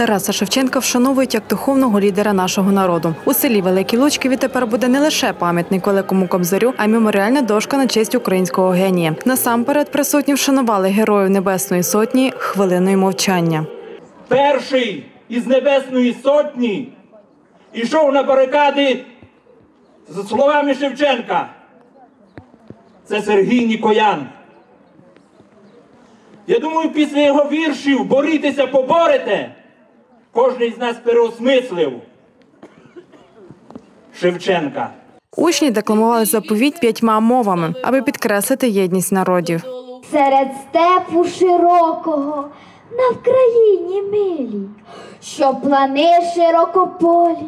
Тараса Шевченка вшановують як духовного лідера нашого народу. У селі Великі Лучки відтепер буде не лише пам'ятник великому кобзарю, а й меморіальна дошка на честь українського генія. Насамперед присутні вшанували героїв Небесної Сотні хвилиною мовчання. перший із Небесної Сотні ішов на барикади з словами Шевченка. Це Сергій Нікоян. Я думаю, після його віршів борітеся, поборете. Кожен з нас переосмислив Шевченка. Учні декламували заповідь п'ятьма мовами, аби підкреслити єдність народів. Серед степу широкого на Вкраїні милій, що плани широкополі,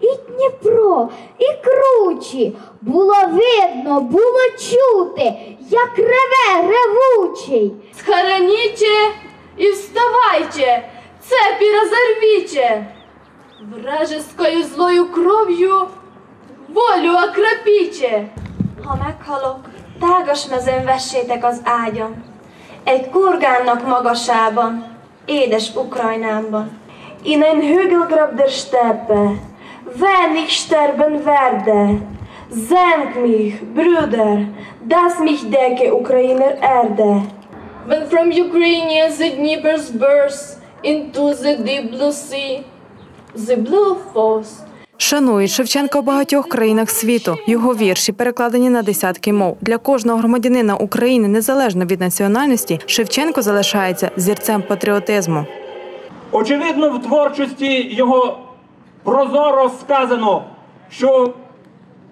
і Дніпро, і кручі було видно, було чути, як реве ревучий. Схоронite и вставайте, цепи разорвите, Вражескою злою кров'ю волю окропите. Ha meghalok, tágas mezőn vessétek az ágyam, egy kurgánnak magasában, édes Ukrajnámban. In ein Hügelgrab der Steppe, wenn ich sterben werde, senk mich, Brüder, dass mich decke Ukrainer Erde. When from Ukraine the Dnieper's burst into the deep blue sea, the blue falls. Шанують Шевченка в багатьох країнах світу. Його вірші перекладені на десятки мов. Для кожного громадянина України, незалежно від національності, Шевченко залишається зірцем патріотизму. Очевидно, в творчості його прозоро сказано, що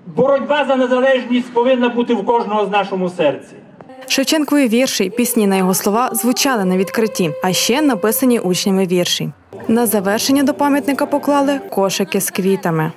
боротьба за незалежність повинна бути в кожного з нашому серці. Шевченкові вірші, і пісні на його слова звучали на відкритті, а ще написані учнями вірші. На завершення до пам'ятника поклали кошики з квітами.